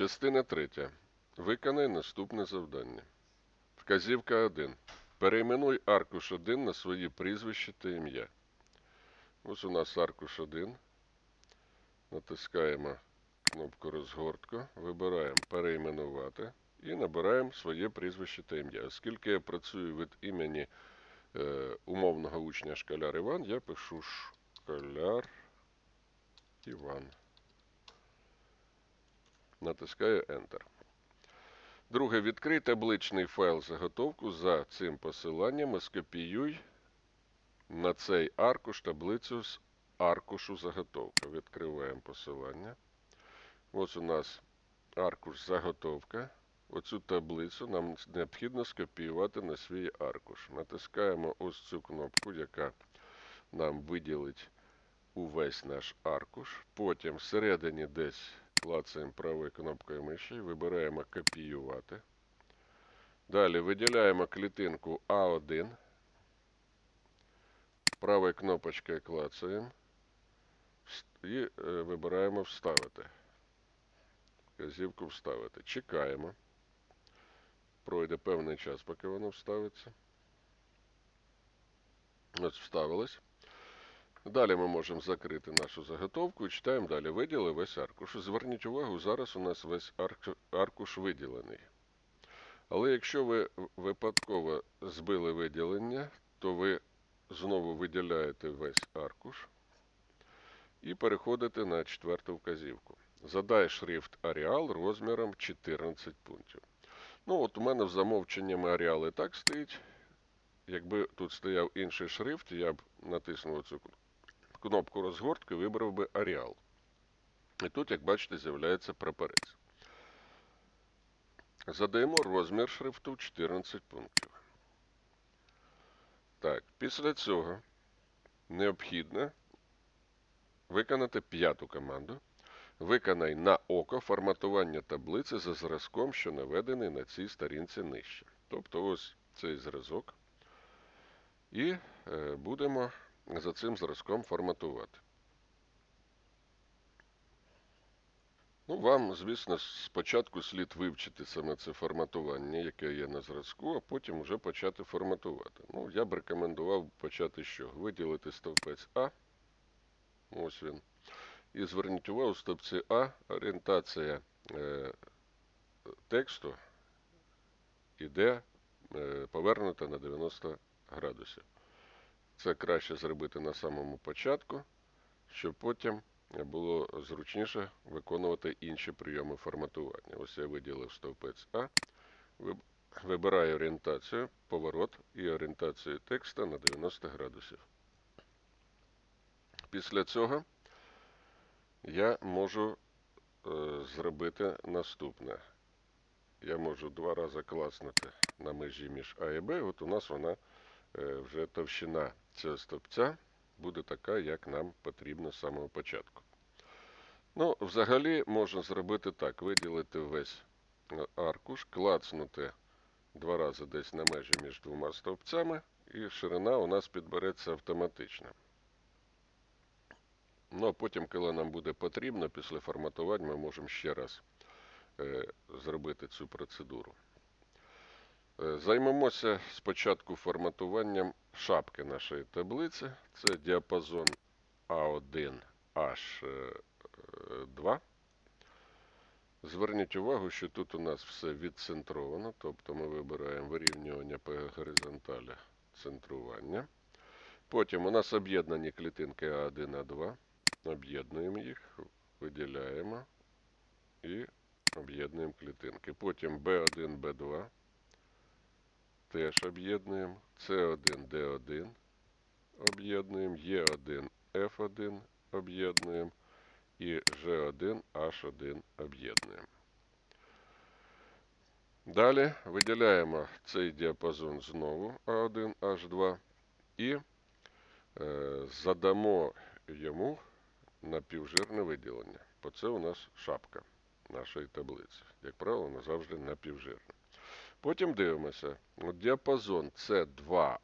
Частина третя. Виконай наступне завдання. Вказівка 1. Перейменуй аркуш 1 на свої прізвище та ім'я. Ось у нас аркуш 1. Натискаємо кнопку розгортку, вибираємо перейменувати і набираємо своє прізвище та ім'я. Оскільки я працюю від імені е, умовного учня школяр Іван, я пишу школяр Іван. Натискаю Enter. Друге, відкрий табличний файл заготовку за цим посиланням і скопіюй на цей аркуш таблицю з аркушу заготовка. Відкриваємо посилання. Ось у нас аркуш заготовка. Оцю таблицю нам необхідно скопіювати на свій аркуш. Натискаємо ось цю кнопку, яка нам виділить увесь наш аркуш. Потім всередині десь клацаємо правою кнопкою миші, вибираємо копіювати. Далі виділяємо клітинку А1. Правою кнопочкою клацаємо і е, вибираємо вставити. Вказівку вставити. Чекаємо. Пройде певний час, поки воно вставиться. Ось вставилось. Далі ми можемо закрити нашу заготовку і читаємо далі. Виділи весь аркуш. Зверніть увагу, зараз у нас весь аркуш виділений. Але якщо ви випадково збили виділення, то ви знову виділяєте весь аркуш і переходите на четверту вказівку. Задай шрифт Arial розміром 14 пунктів. Ну, от у мене в замовченні Arial і так стоїть. Якби тут стояв інший шрифт, я б натиснув цю кнопку розгортки, вибрав би Arial. І тут, як бачите, з'являється прапорець. Задаємо розмір шрифту 14 пунктів. Так, після цього необхідно виконати п'яту команду. Виконай на око форматування таблиці за зразком, що наведений на цій сторінці нижче. Тобто ось цей зразок. І е, будемо за цим зразком форматувати. Ну, вам, звісно, спочатку слід вивчити саме це форматування, яке є на зразку, а потім вже почати форматувати. Ну, я б рекомендував почати чого? Виділити стовпець А. Ось він. І зверніть увагу, стовпці А орієнтація е, тексту іде е, повернута на 90 градусів. Це краще зробити на самому початку, щоб потім було зручніше виконувати інші прийоми форматування. Ось я виділив стовпець А, вибираю орієнтацію, поворот і орієнтацію текста на 90 градусів. Після цього я можу е, зробити наступне. Я можу два рази класнути на межі між А і Б. От у нас вона вже товщина цього стовпця буде така, як нам потрібно з самого початку. Ну, взагалі можна зробити так: виділити весь е, аркуш, клацнути два рази десь на межі між двома стовпцями, і ширина у нас підбереться автоматично. Ну, а потім, коли нам буде потрібно, після форматування ми можемо ще раз е, зробити цю процедуру. Е, Займемося спочатку форматуванням шапки нашої таблиці. Це діапазон А1 H2. Зверніть увагу, що тут у нас все відцентровано, тобто ми вибираємо вирівнювання по горизонталі центрування. Потім у нас об'єднані клітинки А1, А2. Об'єднуємо їх, виділяємо і об'єднуємо клітинки. Потім B1, B2 теж об'єднуємо. С1, Д1 об'єднуємо. Е1, F1 об'єднуємо. І G1, H1 об'єднуємо. Далі виділяємо цей діапазон знову А1, H2 і е, задамо йому напівжирне виділення. Бо це у нас шапка нашої таблиці. Як правило, вона завжди напівжирна. Потім дивимося. От діапазон C2H2.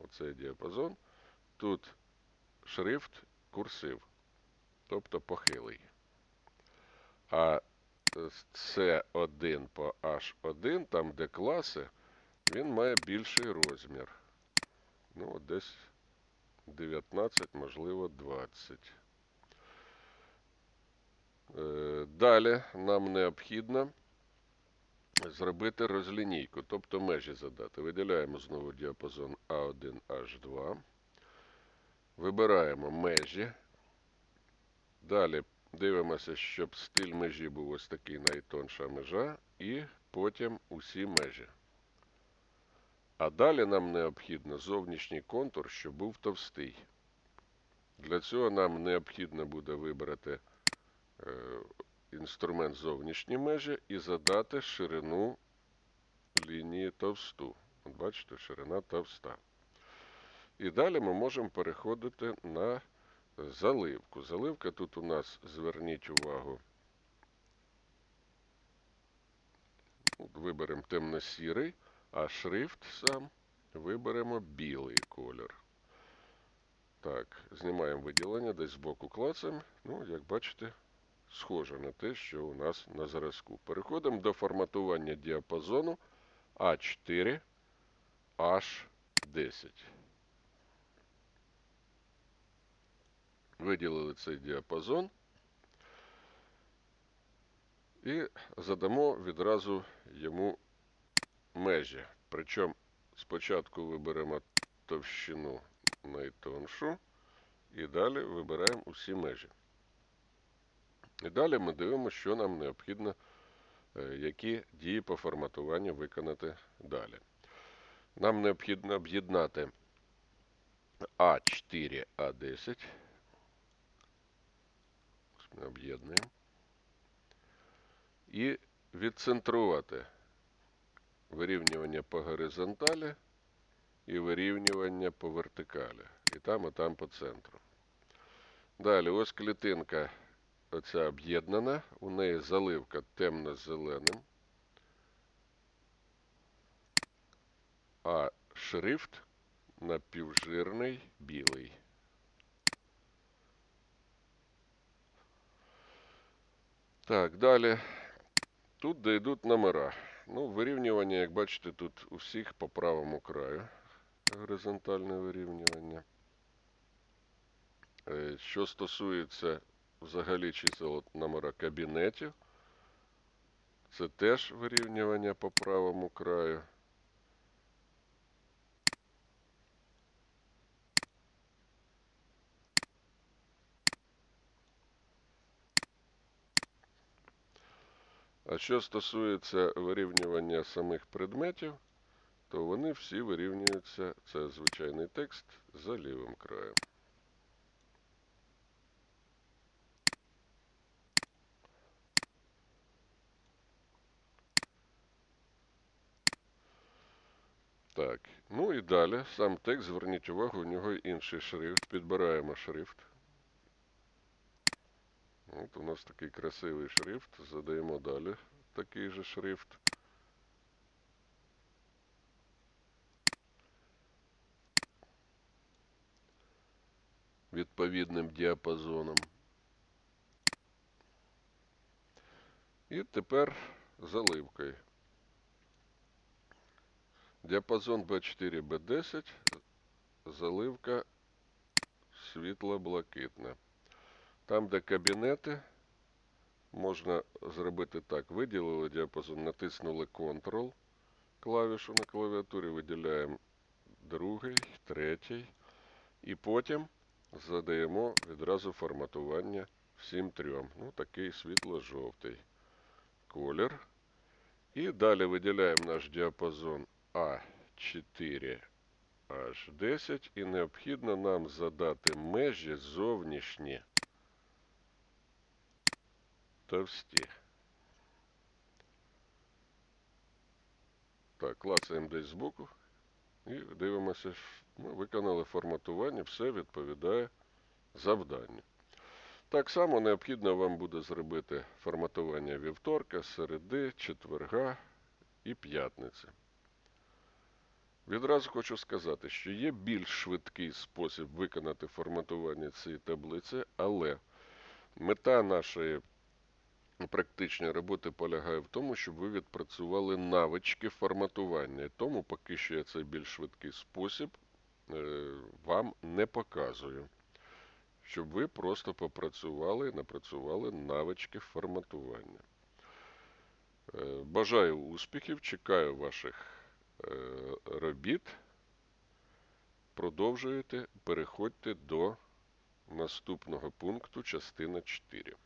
Оцей діапазон. Тут шрифт курсив, тобто похилий. А С1 по H1, там де класи, він має більший розмір. Ну, десь 19, можливо, 20. Е, Далі нам необхідно зробити розлінійку, тобто межі задати. Виділяємо знову діапазон А1, H2. Вибираємо межі. Далі дивимося, щоб стиль межі був ось такий найтонша межа. І потім усі межі. А далі нам необхідно зовнішній контур, щоб був товстий. Для цього нам необхідно буде вибрати е, інструмент зовнішні межі і задати ширину лінії товсту. От бачите, ширина товста. І далі ми можемо переходити на заливку. Заливка тут у нас, зверніть увагу, виберемо темно-сірий, а шрифт сам виберемо білий колір. Так, знімаємо виділення, десь збоку клацаємо. Ну, як бачите, схоже на те, що у нас на зразку. Переходимо до форматування діапазону А4 H10. Виділили цей діапазон і задамо відразу йому межі. Причому спочатку виберемо товщину найтоншу і далі вибираємо усі межі. І далі ми дивимося, що нам необхідно, е, які дії по форматуванню виконати далі. Нам необхідно об'єднати А4, А10. Ми об'єднуємо. І відцентрувати вирівнювання по горизонталі і вирівнювання по вертикалі. І там, і там по центру. Далі, ось клітинка оця об'єднана, у неї заливка темно-зеленим, а шрифт напівжирний білий. Так, далі. Тут де йдуть номера. Ну, вирівнювання, як бачите, тут у всіх по правому краю. Горизонтальне вирівнювання. Е, Що стосується взагалі чисел номера кабінетів, це теж вирівнювання по правому краю. А що стосується вирівнювання самих предметів, то вони всі вирівнюються, це звичайний текст, за лівим краєм. Так, ну і далі сам текст, зверніть увагу, у нього інший шрифт. Підбираємо шрифт. От у нас такий красивий шрифт. Задаємо далі такий же шрифт. Відповідним діапазоном. І тепер заливкою. Діапазон B4, B10, заливка світло-блакитна. Там, де кабінети, можна зробити так. Виділили діапазон, натиснули Ctrl клавішу на клавіатурі, виділяємо другий, третій. І потім задаємо відразу форматування всім трьом. Ну, такий світло-жовтий колір. І далі виділяємо наш діапазон А4 H10 і необхідно нам задати межі зовнішні товсті. Так, клацаємо десь збоку і дивимося, ми виконали форматування, все відповідає завданню. Так само необхідно вам буде зробити форматування вівторка, середи, четверга і п'ятниці. Відразу хочу сказати, що є більш швидкий спосіб виконати форматування цієї таблиці, але мета нашої практичної роботи полягає в тому, щоб ви відпрацювали навички форматування. Тому поки що я цей більш швидкий спосіб е, вам не показую. Щоб ви просто попрацювали, і напрацювали навички форматування. Е, Бажаю успіхів, чекаю ваших робіт. Продовжуєте, переходьте до наступного пункту частина 4.